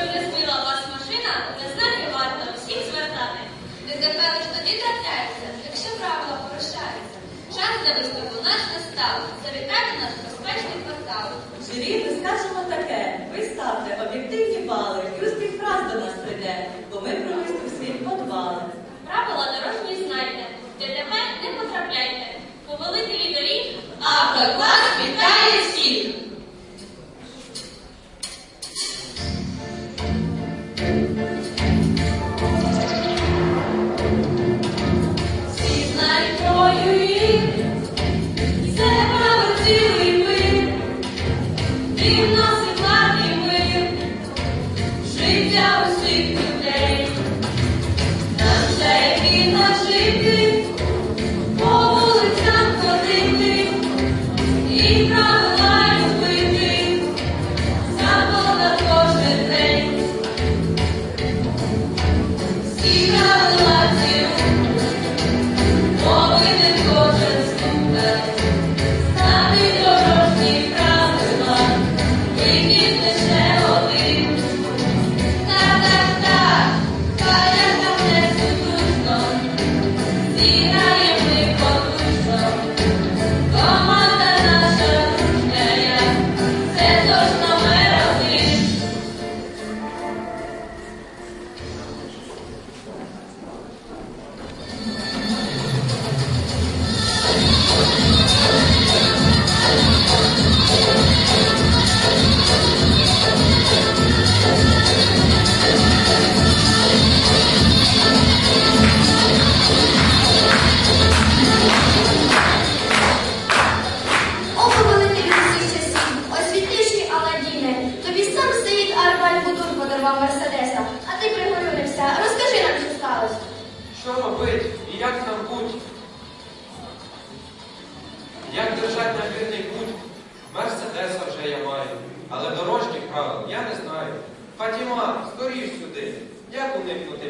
Щоб не збила вас машина, на знаки варто всіх звертати. ДТП лиш тоді трапляється, якщо правила порушаються. Час для виступу наш настав. Завітайте наш безпечний квартал. Журі, ми скажемо таке. Ви ставте об'єктивні бали, і успіх раз до нас прийде, бо ми про виступ свій подбали. Правила дорожні знайте. В ДТП не потрапляйте. Повелителі доріг Автоклас вітає Що робить і як нам будь? Як держать на вірний путь? Мерседеса вже я маю, але дорожніх правил я не знаю. Фатіма, скоріш сюди, як уникнути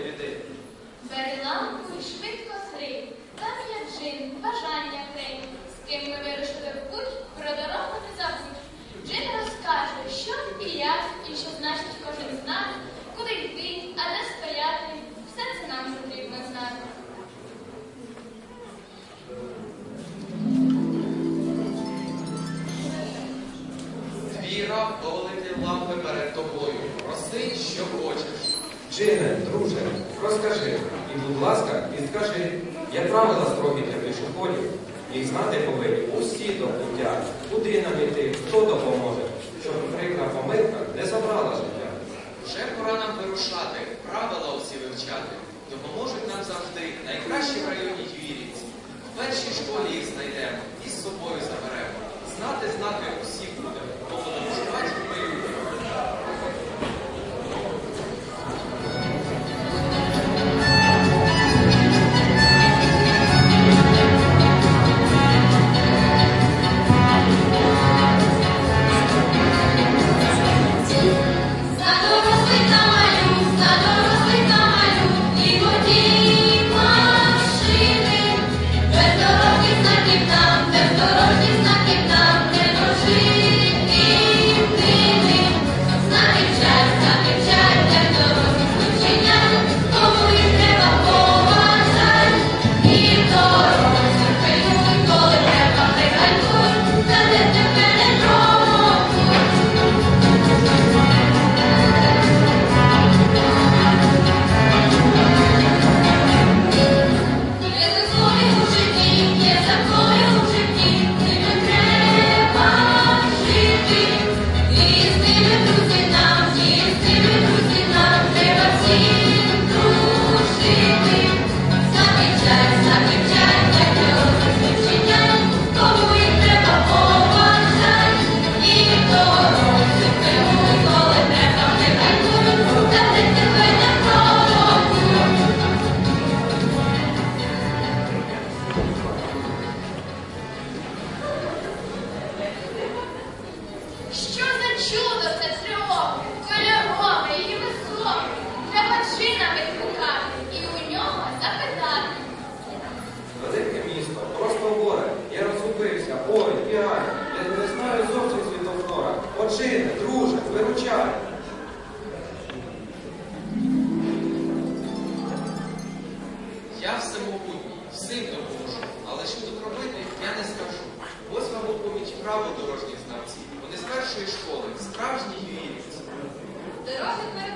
ласка, підскажи, є правила строгі для пішоходів. Їх знати повинні усі до пуття, куди нам іти, хто допоможе, щоб прикра помилка не забрала життя. Вже пора нам вирушати, правила усі вивчати. Допоможуть нам завжди найкращі в районі Юрівці. В першій школі їх знайдемо і з собою заберемо. Знати знаки усі будемо, бо будемо вживати ми primero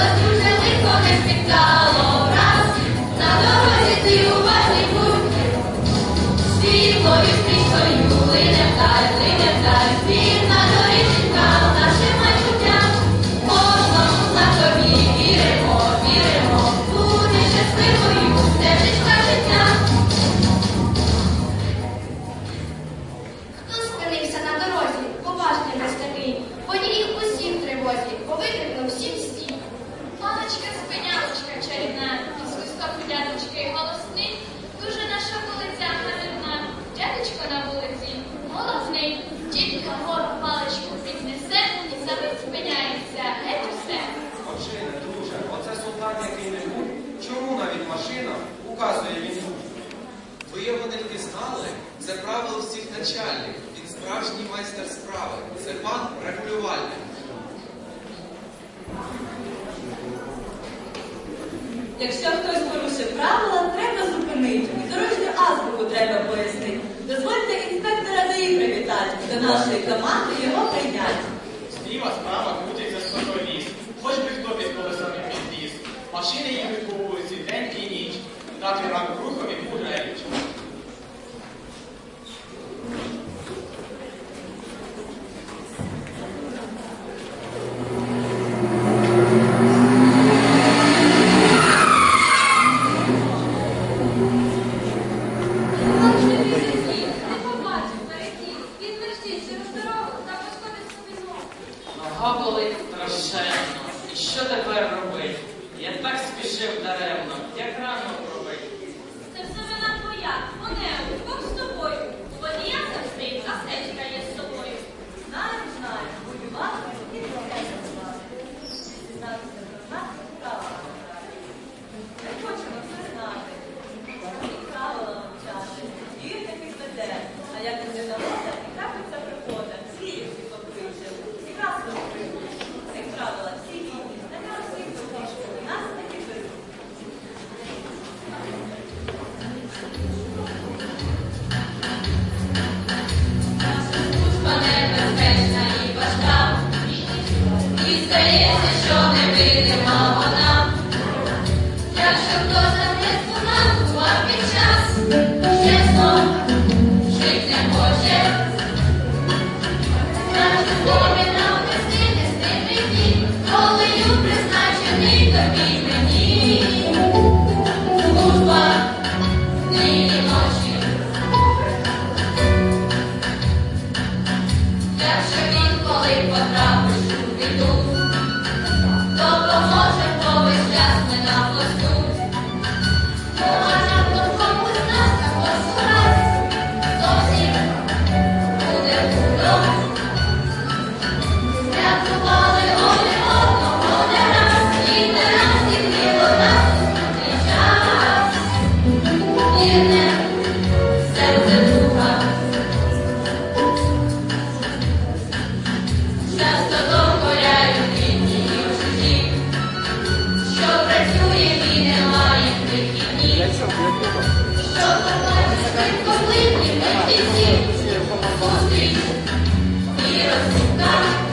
todas luces con машинам указує він Виявлених пізнали це правило всіх начальників, він справжній майстер справи. Це пан регулювальник. Якщо хтось порушив правила, треба зупинити. Дорожню азбуку треба пояснити. Дозвольте інспектора за ДАІ привітати. До нашої команди його прийняти. Зліва справа крутиться спокійність. Хоч би хто під колесами підвіз. Машини їм Thank you.